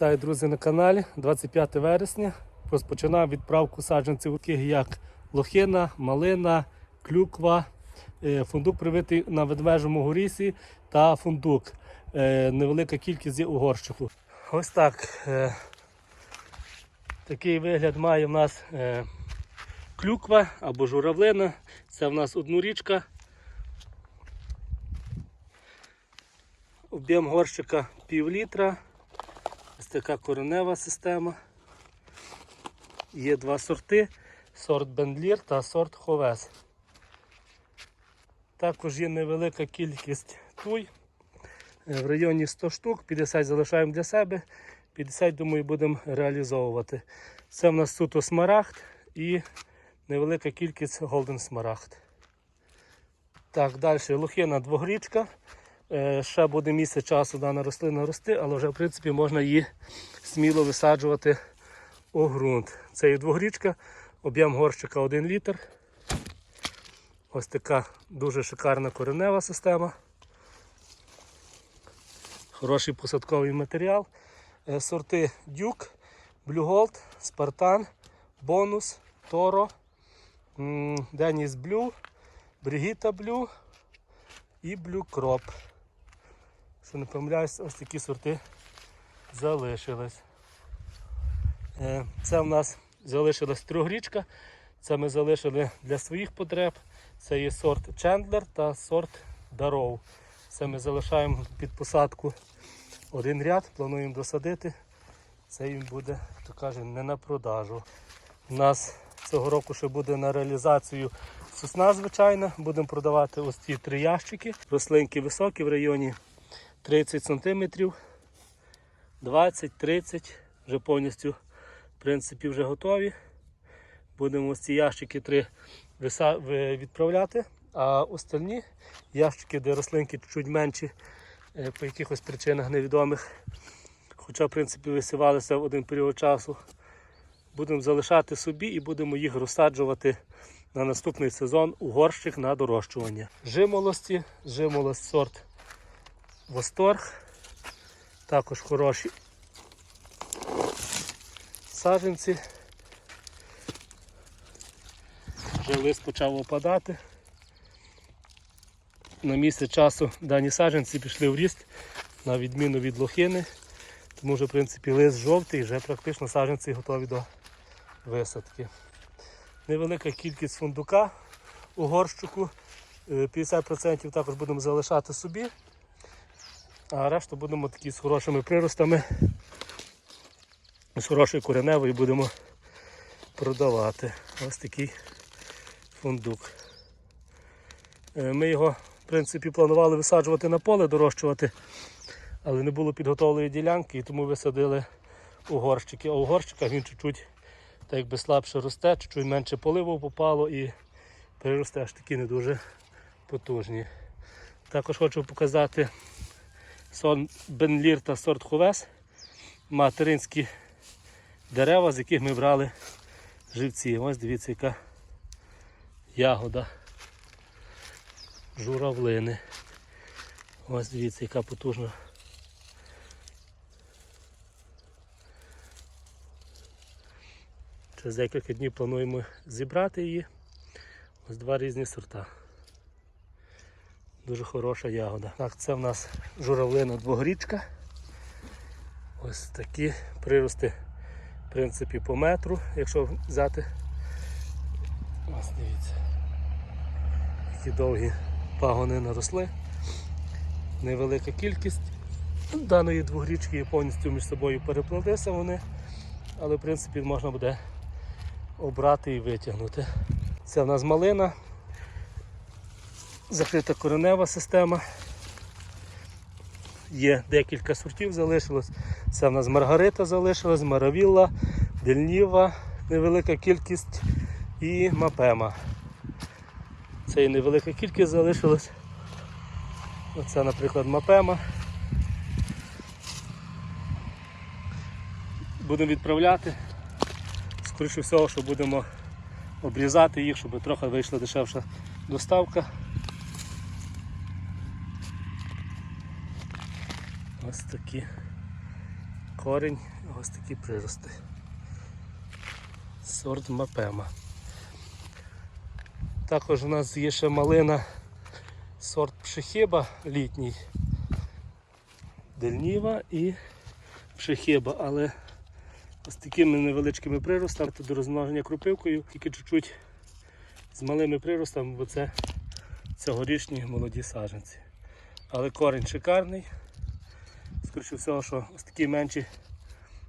Вітаю, друзі, на каналі. 25 вересня. Розпочинав відправку саджанців таких як лохина, малина, клюква, е, фундук привитий на ведмежому горісі та фундук. Е, Невелика кількість є у горщику. Ось так. е, Такий вигляд має в нас клюква або журавлина. Це в нас однорічка. Об'єм горщика пів літра. Така коренева система. Є два сорти: сорт Бендлір та сорт Ховес. Також є невелика кількість туй. е, В районі 100 штук, 50 залишаємо для себе, 50, думаю, будемо реалізовувати. Це в нас суто смарагд і невелика кількість голден смарагд. Так, далі лохина двогрічка. Е, Ще буде місце часу дана рослина рости, але вже в принципі можна її сміло висаджувати у ґрунт. Це є двогрічка, об'єм горщика 1 літр. Ось така дуже шикарна коренева система. Хороший посадковий матеріал. Е, Сорти Дюк, Gold, Spartan, Бонус, Торо, Деніс Блю, Бригіта Блю і Blue Crop. Що не помиляюсь, ось такі сорти залишились. Е, Це в нас залишилась трьохрічка. Це ми залишили для своїх потреб. Це є сорт Чендлер та сорт Даров. Це ми залишаємо під посадку один ряд, плануємо досадити. Це їм буде, то каже, не на продажу. У нас цього року ще буде на реалізацію сосна, звичайна. Будемо продавати ось ці три ящики. Рослинки високі в районі 30 см, 20-30 вже повністю в принципі вже готові. Будемо ось ці ящики три відправляти, а остальні ящики, де рослинки чуть менші, е, по якихось причинах невідомих, хоча в принципі висівалися в один період часу, будемо залишати собі і будемо їх розсаджувати на наступний сезон у горщик на дорощування. Жимолості, жимолость сорт Восторг. Також хороші саджанці. Вже лист почав опадати. На місце часу дані саджанці пішли в ріст, на відміну від лохини. Тому вже в принципі лист жовтий, вже практично саджанці готові до висадки. Невелика кількість фундука у горщику. Е, 50% також будемо залишати собі. А решту будемо такі з хорошими приростами, з хорошою кореневою будемо продавати. Ось такий фундук. Е, Ми його, в принципі, планували висаджувати на поле, дорощувати, але не було підготовленої ділянки і тому висадили у горщики. А у горщиках він чуть-чуть так якби слабше росте, чуть-чуть менше поливу попало і прирости аж такі не дуже потужні. Також хочу показати сон Бенлір та сорт Хувес, материнські дерева, з яких ми брали живці. Ось дивіться, яка ягода журавлини. Ось дивіться, яка потужна. Через декілька днів плануємо зібрати її. Ось два різні сорта. Дуже хороша ягода. Так, це в нас журавлина двогрічка. Ось такі прирости, в принципі, по метру, якщо взяти. Ось дивіться. Які довгі пагони наросли. Невелика кількість даної двогрічки повністю між собою переплелися вони, але в принципі можна буде обрати і витягнути. Це в нас малина закрита коренева система. Є декілька сортів залишилось. Це в нас Маргарита залишилась, Маравілла, Дельніва, невелика кількість і Мапема. Це і невелика кількість залишилась. Оце, наприклад, Мапема. Будемо відправляти. Скоріше всього, що будемо обрізати їх, щоб трохи вийшла дешевша доставка. Ось такі корінь, ось такі прирости. Сорт Мапема. Також у нас є ще малина сорт пшехиба літній. Дельніва і пшехиба, але з такими невеличкими приростами до розмноження крупивкою, тільки чуть-чуть з малими приростами, бо це цьогорічні молоді саджанці. Але корінь шикарний. Скоріше всього, що ось такі менші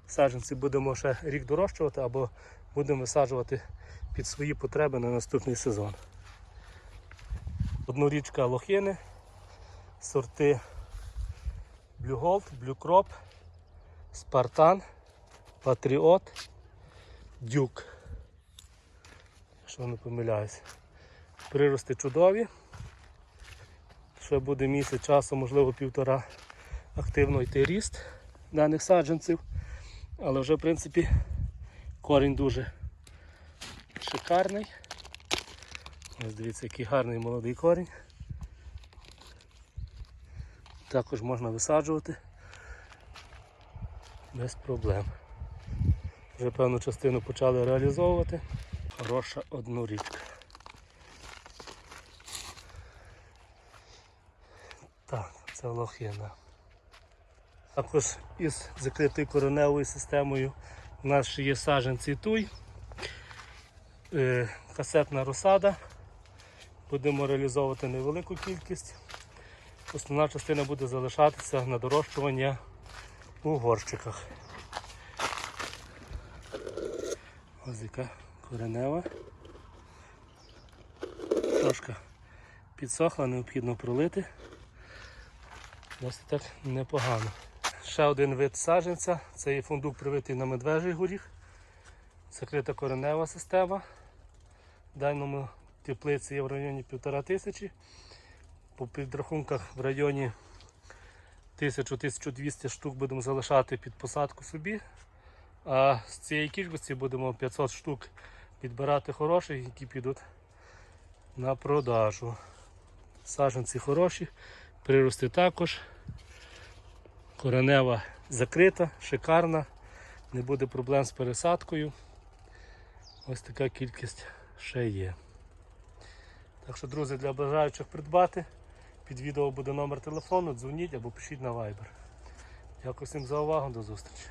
саджанці будемо ще рік дорощувати або будемо висаджувати під свої потреби на наступний сезон. Однорічка лохини, сорти Blue Gold, Blue Crop, Spartan, Patriot, Duke. Що не помиляюсь. Прирости чудові. Ще буде місяць часу, можливо півтора активно йти ріст даних саджанців. Але вже в принципі корінь дуже шикарний. Ось дивіться, який гарний молодий корінь. Також можна висаджувати без проблем. Вже певну частину почали реалізовувати. Хороша однорічка. Так, це лохина. Також із закритою кореневою системою у нас ще є саджанці туй, е, касетна розсада. Будемо реалізовувати невелику кількість. Основна частина буде залишатися на дорощування у горщиках. Ось яка коренева. Трошки підсохла, необхідно пролити. Досить так непогано. Ще один вид саджанця, це є фундук привитий на медвежий горіх. Закрита коренева система. В даному теплиці є в районі півтора тисячі. По підрахунках в районі 1000-1200 штук будемо залишати під посадку собі. А з цієї кількості будемо 500 штук підбирати хороших, які підуть на продажу. Саджанці хороші, прирости також. Коренева закрита, шикарна, не буде проблем з пересадкою. Ось така кількість ще є. Так що, друзі, для бажаючих придбати, під відео буде номер телефону, дзвоніть або пишіть на Viber. Дякую всім за увагу, до зустрічі.